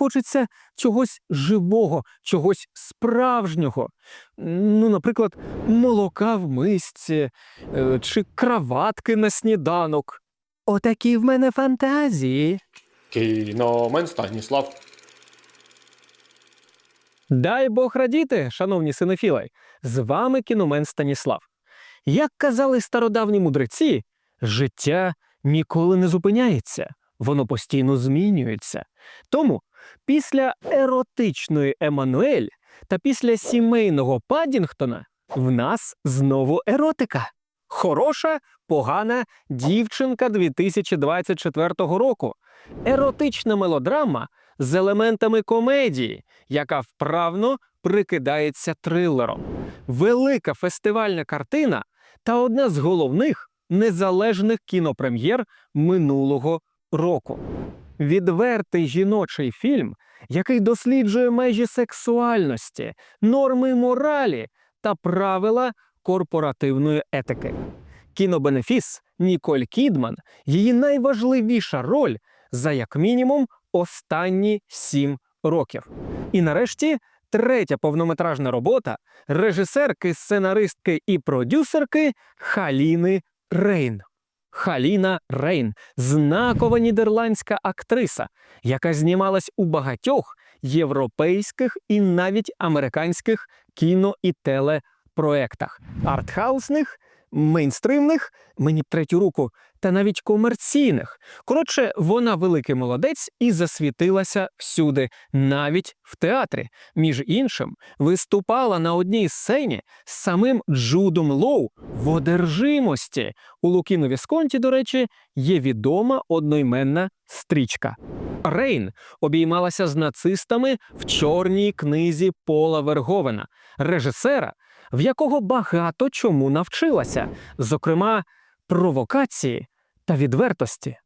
хочеться чогось живого, чогось справжнього. Ну, наприклад, молока в мисці е, чи краватки на сніданок. Отакі в мене фантазії. Кіномен Станіслав. Дай Бог радіти, шановні синофіли, з вами кіномен Станіслав. Як казали стародавні мудреці, життя ніколи не зупиняється, воно постійно змінюється. Тому після еротичної Еммануель та після сімейного Падінгтона в нас знову еротика. Хороша, погана дівчинка 2024 року. Еротична мелодрама з елементами комедії, яка вправно прикидається трилером. Велика фестивальна картина та одна з головних незалежних кінопрем'єр минулого року. Відвертий жіночий фільм, який досліджує межі сексуальності, норми моралі та правила корпоративної етики. Кінобенефіс Ніколь Кідман її найважливіша роль за як мінімум останні сім років. І нарешті третя повнометражна робота режисерки, сценаристки і продюсерки Халіни Рейн. Халіна Рейн знакова нідерландська актриса, яка знімалась у багатьох європейських і навіть американських кіно і телепроектах. Артхаусних, мейнстримних, мені б третю руку, та навіть комерційних. Коротше, вона великий молодець і засвітилася всюди, навіть в театрі. Між іншим, виступала на одній сцені з самим Джудом Лоу в одержимості. У Лукіно Вісконті, до речі, є відома одноіменна стрічка. Рейн обіймалася з нацистами в чорній книзі Пола Верговена, режисера, в якого багато чому навчилася, зокрема провокації та відвертості.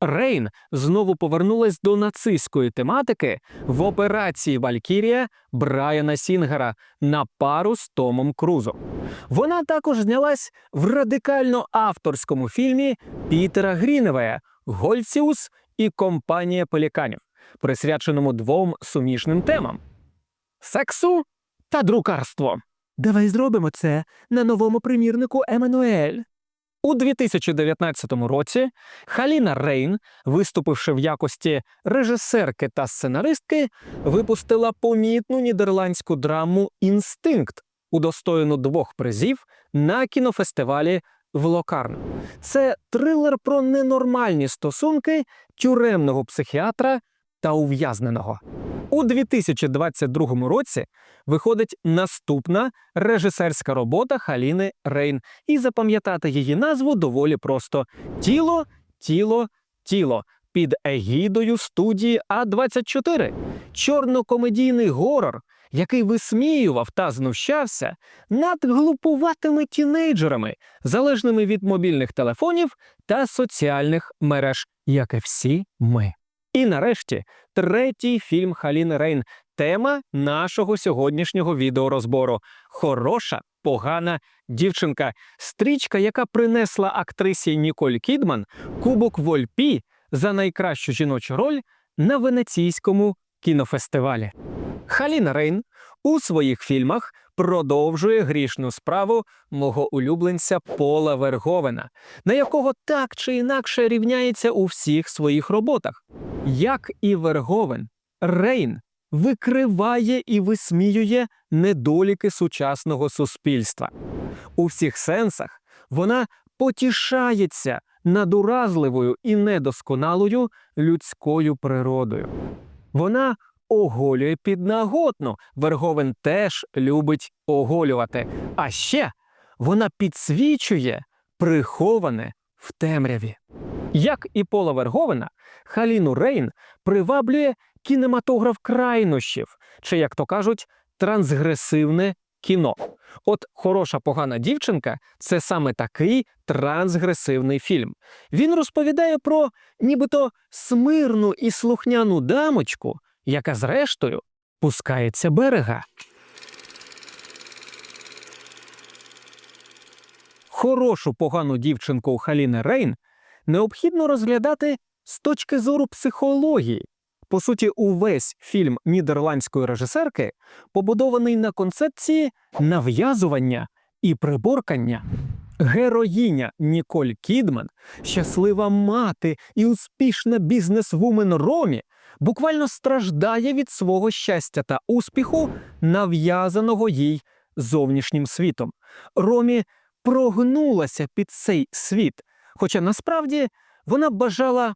Рейн знову повернулась до нацистської тематики в операції Валькірія Брайана Сінгера на пару з Томом Крузом. Вона також знялась в радикально авторському фільмі Пітера Гріневея Гольціус і компанія пеліканів, присвяченому двом суміжним темам сексу та друкарству. Давай зробимо це на новому примірнику Еммануель. У 2019 році Халіна Рейн, виступивши в якості режисерки та сценаристки, випустила помітну нідерландську драму Інстинкт, удостоєну двох призів на кінофестивалі в Локарно. Це трилер про ненормальні стосунки тюремного психіатра та ув'язненого. У 2022 році виходить наступна режисерська робота Халіни Рейн, і запам'ятати її назву доволі просто: Тіло, тіло, тіло під егідою студії А24. Чорнокомедійний горор, який висміював та знущався над глупуватими тінейджерами, залежними від мобільних телефонів та соціальних мереж, як і всі ми. І нарешті третій фільм Халіни Рейн. Тема нашого сьогоднішнього відеорозбору хороша, погана дівчинка. Стрічка, яка принесла актрисі Ніколь Кідман Кубок Вольпі за найкращу жіночу роль на венеційському кінофестивалі. Халіна Рейн у своїх фільмах продовжує грішну справу мого улюбленця Пола Верговена, на якого так чи інакше рівняється у всіх своїх роботах. Як і Верговен, Рейн викриває і висміює недоліки сучасного суспільства. У всіх сенсах вона потішається над уразливою і недосконалою людською природою. Вона оголює піднаготно. Верговен теж любить оголювати. А ще вона підсвічує приховане в темряві. Як і Пола Верговена, Халіну Рейн приваблює кінематограф крайнощів, чи, як то кажуть, трансгресивне кіно. От хороша погана дівчинка це саме такий трансгресивний фільм. Він розповідає про нібито смирну і слухняну дамочку, яка зрештою пускається берега. Хорошу погану дівчинку Халіни Рейн необхідно розглядати з точки зору психології, По суті, увесь фільм нідерландської режисерки побудований на концепції нав'язування і приборкання. Героїня Ніколь Кідман, щаслива мати і успішна бізнесвумен Ромі, буквально страждає від свого щастя та успіху, нав'язаного їй зовнішнім світом. Ромі прогнулася під цей світ, хоча насправді вона бажала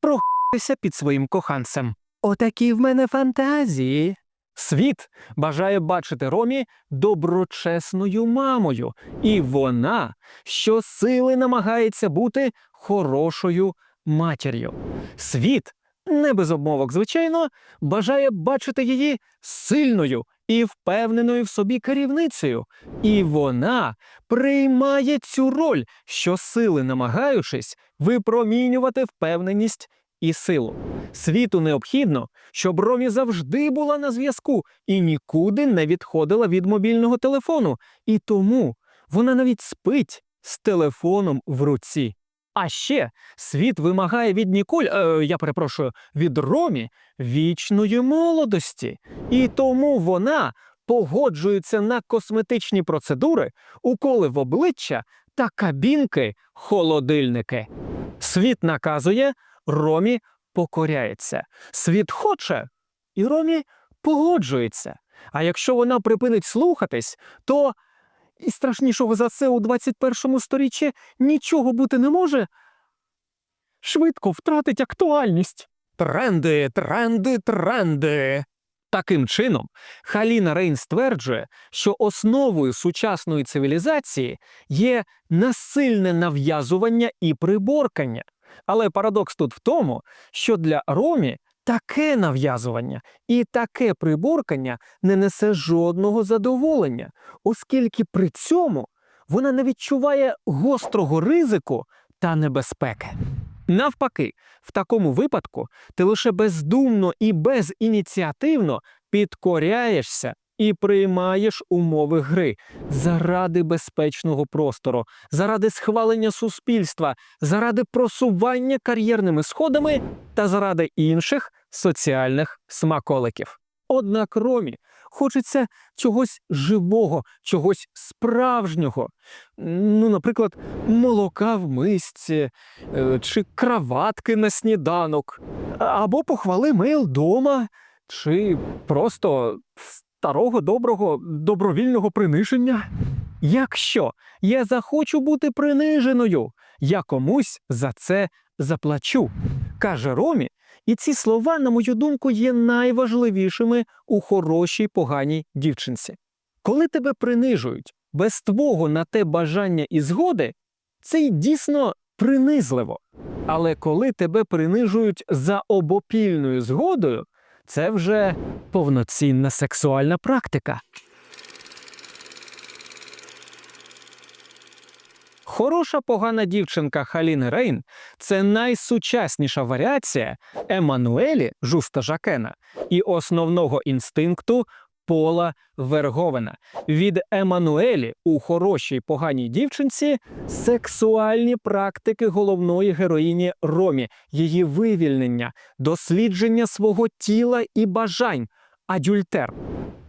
прогнутися під своїм коханцем. Отакі в мене фантазії. Світ бажає бачити Ромі доброчесною мамою, і вона щосили намагається бути хорошою матір'ю. Світ, не без обмовок, звичайно, бажає бачити її сильною і впевненою в собі керівницею, і вона приймає цю роль, щосили намагаючись випромінювати впевненість і силу. Світу необхідно, щоб Ромі завжди була на зв'язку і нікуди не відходила від мобільного телефону, і тому вона навіть спить з телефоном в руці. А ще світ вимагає від Ніколь, е, я перепрошую, від Ромі вічної молодості, і тому вона погоджується на косметичні процедури, уколи в обличчя та кабінки холодильники. Світ наказує, Ромі покоряється. Світ хоче, і Ромі погоджується. А якщо вона припинить слухатись, то і страшнішого за це у 21 сторіччі нічого бути не може. Швидко втратить актуальність. Тренди, тренди, тренди. Таким чином, Халіна Рейн стверджує, що основою сучасної цивілізації є насильне нав'язування і приборкання. Але парадокс тут в тому, що для Ромі таке нав'язування і таке приборкання не несе жодного задоволення, оскільки при цьому вона не відчуває гострого ризику та небезпеки. Навпаки, в такому випадку ти лише бездумно і безініціативно підкоряєшся і приймаєш умови гри заради безпечного простору, заради схвалення суспільства, заради просування кар'єрними сходами та заради інших соціальних смаколиків. Однак Ромі хочеться чогось живого, чогось справжнього. Ну, наприклад, молока в мисці е, чи краватки на сніданок, або похвали мейл дома, чи просто старого доброго добровільного приниження. Якщо я захочу бути приниженою, я комусь за це заплачу, каже Ромі, і ці слова, на мою думку, є найважливішими у хорошій поганій дівчинці. Коли тебе принижують без твого на те бажання і згоди, це й дійсно принизливо. Але коли тебе принижують за обопільною згодою, це вже повноцінна сексуальна практика. Хороша погана дівчинка Халін Рейн це найсучасніша варіація Емануелі Жуста Жакена і основного інстинкту Пола Верговена. Від Еммануелі у хорошій поганій дівчинці сексуальні практики головної героїні Ромі, її вивільнення, дослідження свого тіла і бажань, адюльтер.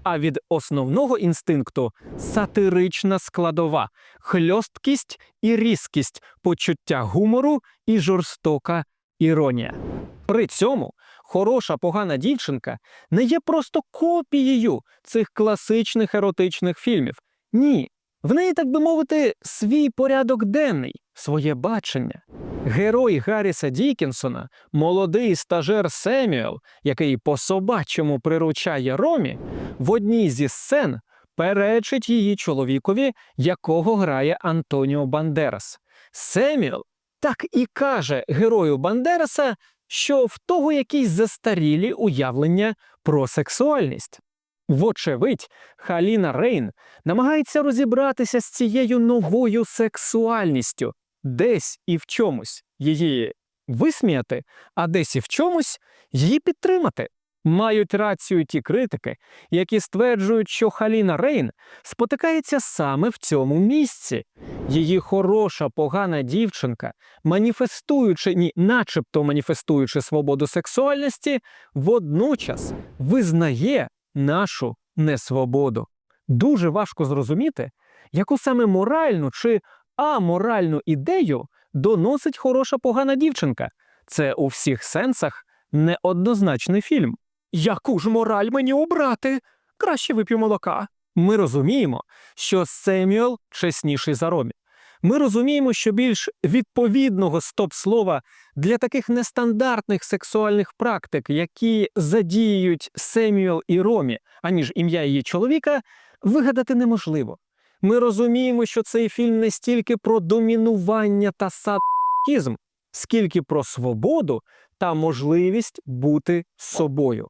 А від основного інстинкту сатирична складова, хльосткість і різкість, почуття гумору і жорстока іронія. При цьому хороша погана дівчинка не є просто копією цих класичних еротичних фільмів. Ні, в неї, так би мовити, свій порядок денний, своє бачення. Герой Гарріса Дікінсона, молодий стажер Семюел, який по собачому приручає Ромі, в одній зі сцен перечить її чоловікові, якого грає Антоніо Бандерас. Семюел так і каже герою Бандераса, що в того якісь застарілі уявлення про сексуальність. Вочевидь, Халіна Рейн намагається розібратися з цією новою сексуальністю, десь і в чомусь її висміяти, а десь і в чомусь її підтримати. Мають рацію ті критики, які стверджують, що Халіна Рейн спотикається саме в цьому місці. Її хороша, погана дівчинка, маніфестуючи, ні, начебто маніфестуючи свободу сексуальності, водночас визнає нашу несвободу. Дуже важко зрозуміти, яку саме моральну чи аморальну ідею доносить хороша погана дівчинка. Це у всіх сенсах неоднозначний фільм. Яку ж мораль мені обрати? Краще вип'ю молока. Ми розуміємо, що Семюел чесніший за Ромі. Ми розуміємо, що більш відповідного стоп-слова для таких нестандартних сексуальних практик, які задіюють Семюел і Ромі, аніж ім'я її чоловіка, вигадати неможливо. Ми розуміємо, що цей фільм не стільки про домінування та садизм, скільки про свободу та можливість бути собою.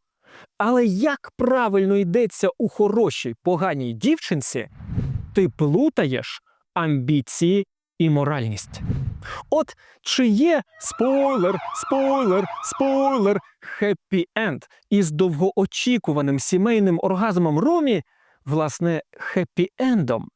Але як правильно йдеться у хорошій поганій дівчинці, ти плутаєш амбіції і моральність. От чи є спойлер, спойлер, спойлер, хеппі енд із довгоочікуваним сімейним оргазмом Ромі, власне, хеппі ендом.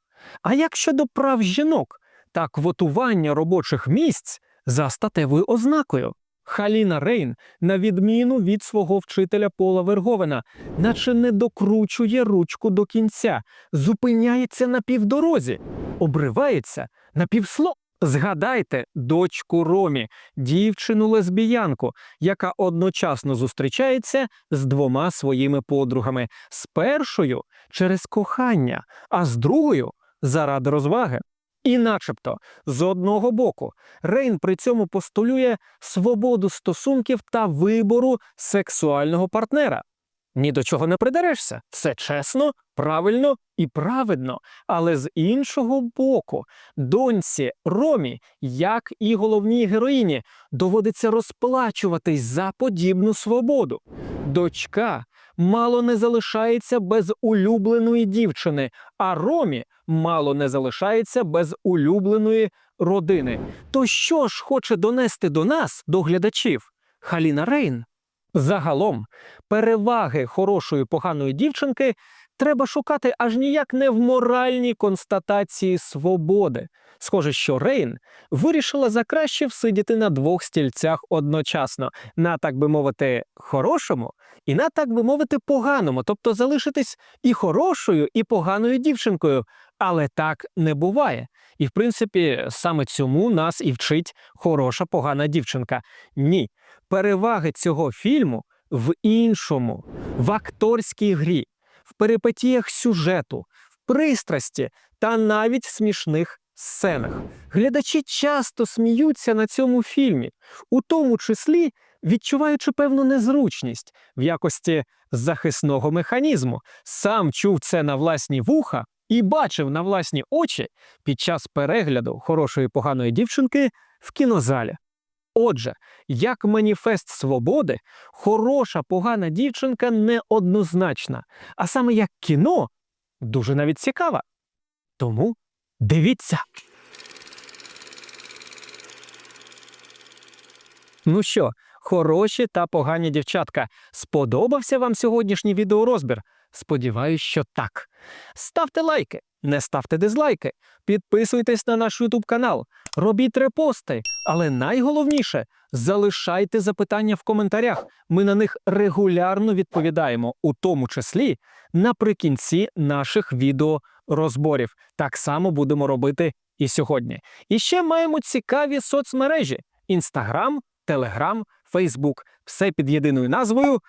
А як щодо прав жінок та квотування робочих місць за статевою ознакою? Халіна Рейн, на відміну від свого вчителя Пола Верговена, наче не докручує ручку до кінця, зупиняється на півдорозі, обривається на півсло. Згадайте дочку Ромі, дівчину лесбіянку, яка одночасно зустрічається з двома своїми подругами: з першою через кохання, а з другою заради розваги. І начебто, з одного боку, Рейн при цьому постулює свободу стосунків та вибору сексуального партнера. Ні до чого не придерешся. Все чесно, правильно і праведно. Але з іншого боку, доньці Ромі, як і головній героїні, доводиться розплачуватись за подібну свободу. Дочка мало не залишається без улюбленої дівчини, а Ромі мало не залишається без улюбленої родини. То що ж хоче донести до нас, до глядачів, Халіна Рейн? Загалом, переваги хорошої поганої дівчинки треба шукати аж ніяк не в моральній констатації свободи. Схоже, що Рейн вирішила за краще всидіти на двох стільцях одночасно, на так би мовити, хорошому і на так би мовити, поганому, тобто залишитись і хорошою, і поганою дівчинкою. Але так не буває. І, в принципі, саме цьому нас і вчить хороша погана дівчинка. Ні, переваги цього фільму в іншому, в акторській грі, в перипетіях сюжету, в пристрасті та навіть смішних сценах. Глядачі часто сміються на цьому фільмі, у тому числі відчуваючи певну незручність в якості захисного механізму. Сам чув це на власні вуха і бачив на власні очі під час перегляду хорошої поганої дівчинки в кінозалі. Отже, як маніфест свободи, хороша погана дівчинка неоднозначна, а саме як кіно дуже навіть цікава. Тому дивіться. Ну що, хороші та погані дівчатка, сподобався вам сьогоднішній відеорозбір? Сподіваюсь, що так. Ставте лайки, не ставте дизлайки, підписуйтесь на наш YouTube канал, робіть репости, але найголовніше залишайте запитання в коментарях. Ми на них регулярно відповідаємо, у тому числі наприкінці наших відеорозборів. Так само будемо робити і сьогодні. І ще маємо цікаві соцмережі: Instagram, Telegram, Facebook. Все під єдиною назвою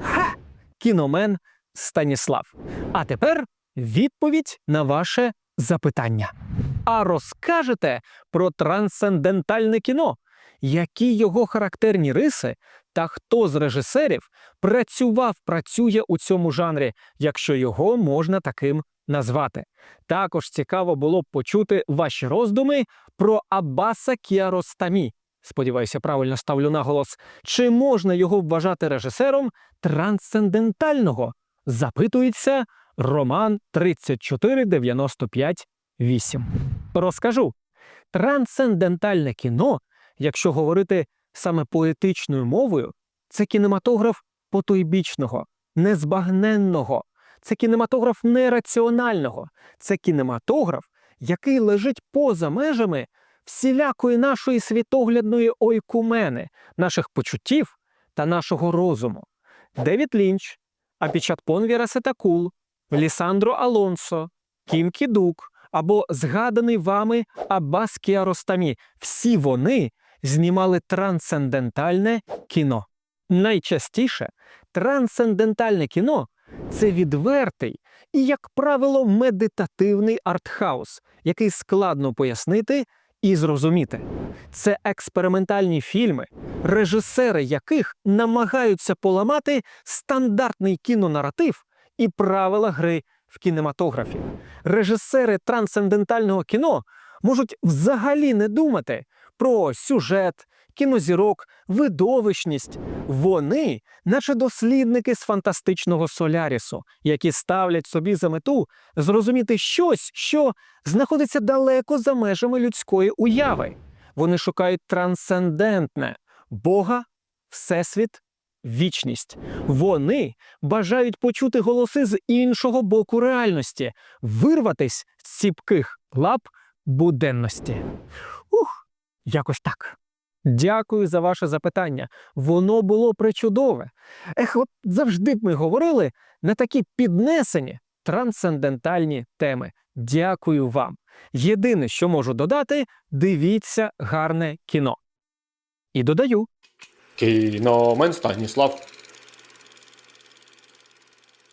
Ха! Кіномен Станіслав. А тепер відповідь на ваше запитання. А розкажете про трансцендентальне кіно, які його характерні риси та хто з режисерів працював, працює у цьому жанрі, якщо його можна таким назвати. Також цікаво було б почути ваші роздуми про Аббаса Кіаростамі. Сподіваюся, правильно ставлю наголос. Чи можна його вважати режисером трансцендентального? Запитується Роман 34958. Розкажу. Трансцендентальне кіно, якщо говорити саме поетичною мовою, це кінематограф потойбічного, незбагненного. Це кінематограф нераціонального. Це кінематограф, який лежить поза межами всілякої нашої світоглядної ойкумени, наших почуттів та нашого розуму. Девід Лінч, Апічатпон Вірасетакул, Лісандро Алонсо, Кім Кідук або згаданий вами Аббас Кіаростамі. Всі вони знімали трансцендентальне кіно. Найчастіше трансцендентальне кіно це відвертий і, як правило, медитативний артхаус, який складно пояснити і зрозуміти. Це експериментальні фільми, режисери яких намагаються поламати стандартний кінонаратив і правила гри в кінематографі. Режисери трансцендентального кіно можуть взагалі не думати про сюжет, кінозірок, видовищність. Вони, наче дослідники з фантастичного солярісу, які ставлять собі за мету зрозуміти щось, що знаходиться далеко за межами людської уяви. Вони шукають трансцендентне Бога, Всесвіт, вічність. Вони бажають почути голоси з іншого боку реальності, вирватись з ціпких лап буденності. Ух, якось так. Дякую за ваше запитання. Воно було причудове. Ех, от завжди б ми говорили на такі піднесені трансцендентальні теми. Дякую вам. Єдине, що можу додати, дивіться гарне кіно. І додаю. Кіномен Станіслав.